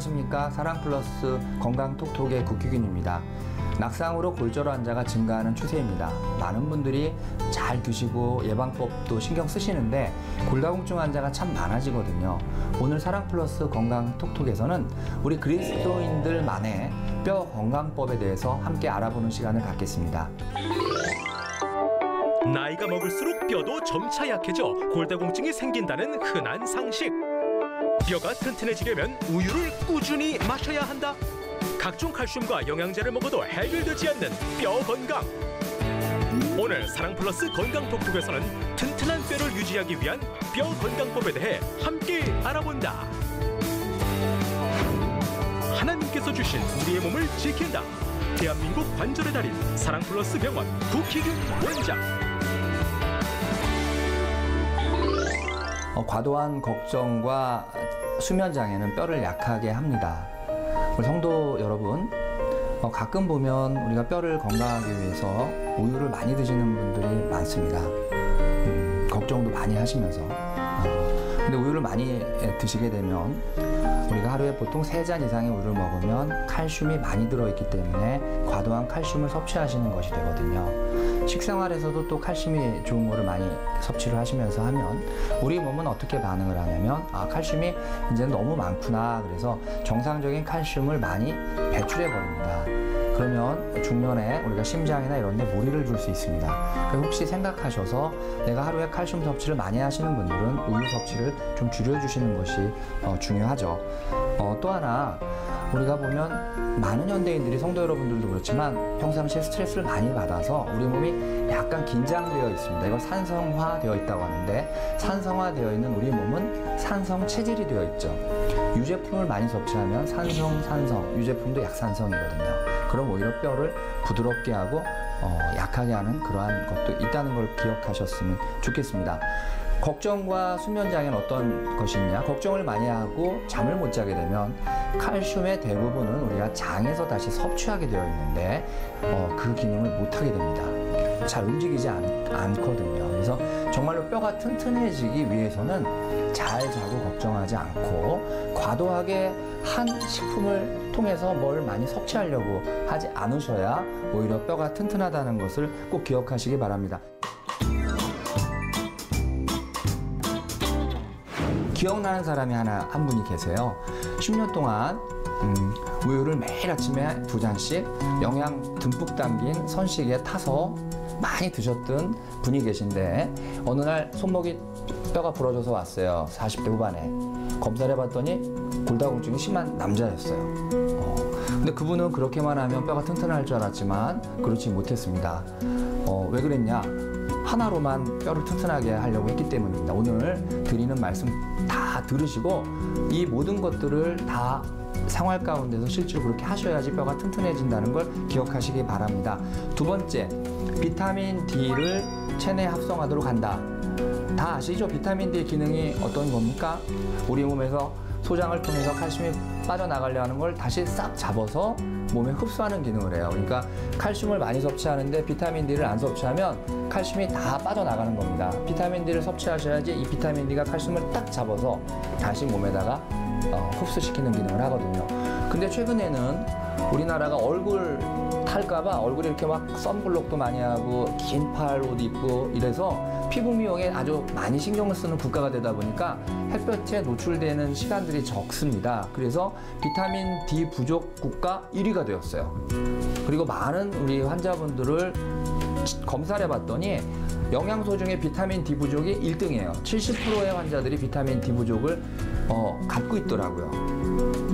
안녕하십니까 사랑 플러스 건강 톡톡의 국기균입니다. 낙상으로 골절 환자가 증가하는 추세입니다. 많은 분들이 잘 드시고 예방법도 신경 쓰시는데 골다공증 환자가 참 많아지거든요. 오늘 사랑 플러스 건강 톡톡에서는 우리 그리스도인들만의 뼈 건강법에 대해서 함께 알아보는 시간을 갖겠습니다. 나이가 먹을수록 뼈도 점차 약해져 골다공증이 생긴다는 흔한 상식. 뼈가 튼튼해지려면 우유를 꾸준히 마셔야 한다. 각종 칼슘과 영양제를 먹어도 해결되지 않는 뼈 건강. 오늘 사랑 플러스 건강 톡톡에서는 튼튼한 뼈를 유지하기 위한 뼈 건강법에 대해 함께 알아본다. 하나님께서 주신 우리의 몸을 지킨다. 대한민국 관절의 달인 사랑 플러스 병원 국희균 원장. 과도한 걱정과 수면 장애는 뼈를 약하게 합니다. 우리 성도 여러분, 어, 가끔 보면 우리가 뼈를 건강하기 위해서 우유를 많이 드시는 분들이 많습니다. 음, 걱정도 많이 하시면서. 어, 근데 우유를 많이 에, 드시게 되면 우리가 하루에 보통 세 잔 이상의 우유를 먹으면 칼슘이 많이 들어있기 때문에 과도한 칼슘을 섭취하시는 것이 되거든요. 식생활에서도 또 칼슘이 좋은 거를 많이 섭취를 하시면서 하면 우리 몸은 어떻게 반응을 하냐면 아 칼슘이 이제 너무 많구나 그래서 정상적인 칼슘을 많이 배출해 버립니다. 그러면 중년에 우리가 심장이나 이런 데 무리를 줄 수 있습니다. 혹시 생각하셔서 내가 하루에 칼슘 섭취를 많이 하시는 분들은 우유 섭취를 좀 줄여주시는 것이 어, 중요하죠. 어, 또 하나 우리가 보면 많은 현대인들이 성도 여러분들도 그렇지만 평상시에 스트레스를 많이 받아서 우리 몸이 약간 긴장되어 있습니다. 이걸 산성화되어 있다고 하는데 산성화되어 있는 우리 몸은 산성 체질이 되어 있죠. 유제품을 많이 섭취하면 산성, 산성, 유제품도 약산성이거든요. 그럼 오히려 뼈를 부드럽게 하고 어, 약하게 하는 그러한 것도 있다는 걸 기억하셨으면 좋겠습니다. 걱정과 수면 장애는 어떤 것이 있냐? 걱정을 많이 하고 잠을 못 자게 되면 칼슘의 대부분은 우리가 장에서 다시 섭취하게 되어 있는데 어, 그 기능을 못 하게 됩니다. 잘 움직이지 않, 않거든요. 그래서 정말로 뼈가 튼튼해지기 위해서는 잘 자고 걱정하지 않고 과도하게 한 식품을 통해서 뭘 많이 섭취하려고 하지 않으셔야 오히려 뼈가 튼튼하다는 것을 꼭 기억하시기 바랍니다. 기억나는 사람이 하나 한 분이 계세요. 10년 동안 음, 우유를 매일 아침에 두 잔씩 영양 듬뿍 담긴 선식에 타서 많이 드셨던 분이 계신데 어느 날 손목이 뼈가 부러져서 왔어요. 40대 후반에 검사를 해봤더니 골다공증이 심한 남자였어요. 어, 근데 그분은 그렇게만 하면 뼈가 튼튼할 줄 알았지만 그렇지 못했습니다. 어, 왜 그랬냐? 하나로만 뼈를 튼튼하게 하려고 했기 때문입니다. 오늘 드리는 말씀 다 들으시고 이 모든 것들을 다 생활 가운데서 실제로 그렇게 하셔야지 뼈가 튼튼해진다는 걸 기억하시기 바랍니다. 두 번째, 비타민 D를 체내 합성하도록 한다. 다 아시죠? 비타민 D 기능이 어떤 겁니까? 우리 몸에서 소장을 통해서 칼슘이 빠져나가려 하는 걸 다시 싹 잡아서 몸에 흡수하는 기능을 해요. 그러니까 칼슘을 많이 섭취하는데 비타민 D를 안 섭취하면 칼슘이 다 빠져나가는 겁니다. 비타민 D를 섭취하셔야지 이 비타민 D가 칼슘을 딱 잡아서 다시 몸에다가 어, 흡수시키는 기능을 하거든요. 근데 최근에는 우리나라가 얼굴 탈까봐 얼굴에 이렇게 막 선블록도 많이 하고 긴 팔 옷 입고 이래서 피부 미용에 아주 많이 신경을 쓰는 국가가 되다 보니까 햇볕에 노출되는 시간들이 적습니다. 그래서 비타민 D 부족 국가 1위가 되었어요. 그리고 많은 우리 환자분들을 검사를 해봤더니 영양소 중에 비타민 D 부족이 1등이에요. 70%의 환자들이 비타민 D 부족을 어, 갖고 있더라고요.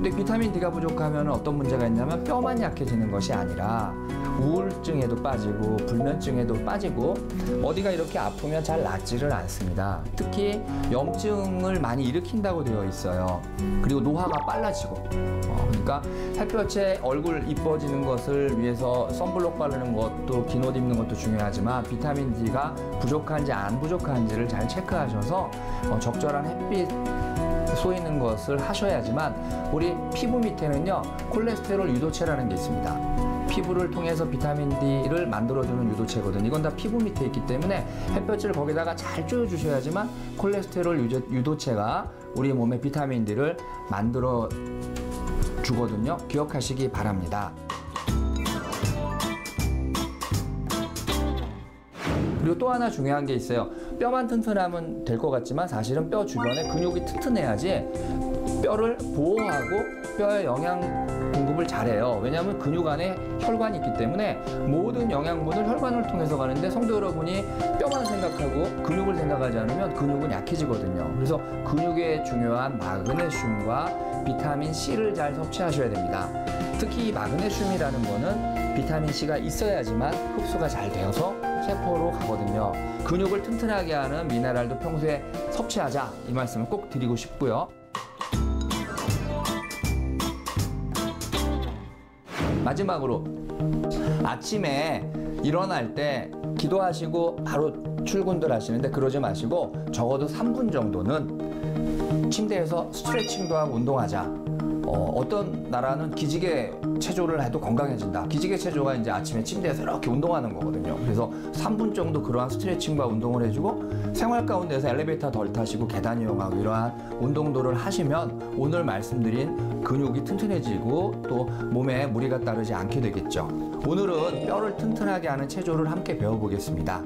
근데 비타민 D가 부족하면 어떤 문제가 있냐면 뼈만 약해지는 것이 아니라 우울증에도 빠지고 불면증에도 빠지고 어디가 이렇게 아프면 잘 낫지를 않습니다. 특히 염증을 많이 일으킨다고 되어 있어요. 그리고 노화가 빨라지고 어, 그러니까 햇볕에 얼굴 이뻐지는 것을 위해서 선블록 바르는 것도 긴 옷 입는 것도 중요하지만 비타민 D가 부족한지 안 부족한지를 잘 체크하셔서 어, 적절한 햇빛 쏘이는 것을 하셔야지만 우리 피부 밑에는요 콜레스테롤 유도체라는 게 있습니다. 피부를 통해서 비타민 D를 만들어주는 유도체거든요. 이건 다 피부 밑에 있기 때문에 햇볕을 거기다가 잘 쬐어주셔야지만 콜레스테롤 유도체가 우리 몸에 비타민 D를 만들어 주거든요. 기억하시기 바랍니다. 그리고 또 하나 중요한 게 있어요. 뼈만 튼튼하면 될 것 같지만 사실은 뼈 주변에 근육이 튼튼해야지 뼈를 보호하고 뼈에 영양 공급을 잘해요. 왜냐하면 근육 안에 혈관이 있기 때문에 모든 영양분을 혈관을 통해서 가는데 성도 여러분이 뼈만 생각하고 근육을 생각하지 않으면 근육은 약해지거든요. 그래서 근육에 중요한 마그네슘과 비타민 C를 잘 섭취하셔야 됩니다. 특히 이 마그네슘이라는 거는 비타민 C가 있어야지만 흡수가 잘 되어서 세포로 가거든요. 근육을 튼튼하게 하는 미네랄도 평소에 섭취하자 이 말씀을 꼭 드리고 싶고요. 마지막으로 아침에 일어날 때 기도하시고 바로 출근들 하시는데 그러지 마시고 적어도 3분 정도는 침대에서 스트레칭도 하고 운동하자. 어, 떤 나라는 기지개 체조를 해도 건강해진다. 기지개 체조가 이제 아침에 침대에서 이렇게 운동하는 거거든요. 그래서 3분 정도 그러한 스트레칭과 운동을 해주고 생활 가운데서 엘리베이터 덜 타시고 계단 이용하고 이러한 운동도를 하시면 오늘 말씀드린 근육이 튼튼해지고 또 몸에 무리가 따르지 않게 되겠죠. 오늘은 뼈를 튼튼하게 하는 체조를 함께 배워보겠습니다.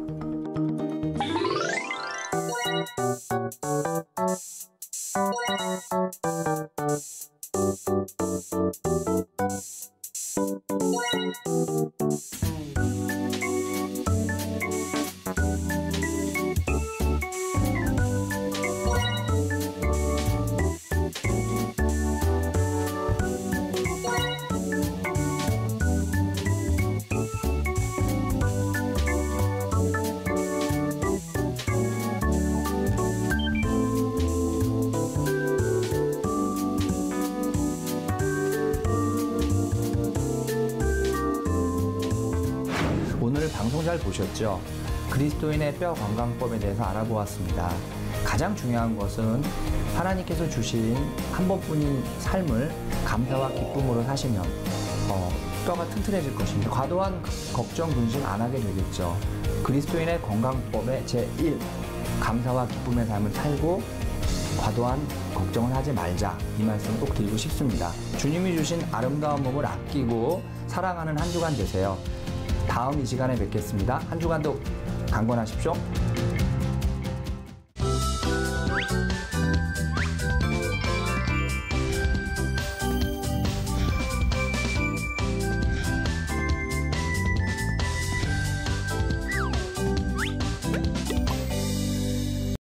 잘 보셨죠? 그리스도인의 뼈 건강법에 대해서 알아보았습니다. 가장 중요한 것은 하나님께서 주신 한 번뿐인 삶을 감사와 기쁨으로 사시면 어, 뼈가 튼튼해질 것입니다. 과도한 걱정, 근심 안 하게 되겠죠. 그리스도인의 건강법의 제1 감사와 기쁨의 삶을 살고 과도한 걱정을 하지 말자 이 말씀 꼭 드리고 싶습니다. 주님이 주신 아름다운 몸을 아끼고 사랑하는 한 주간 되세요. 다음 이 시간에 뵙겠습니다. 한 주간도 강건하십시오.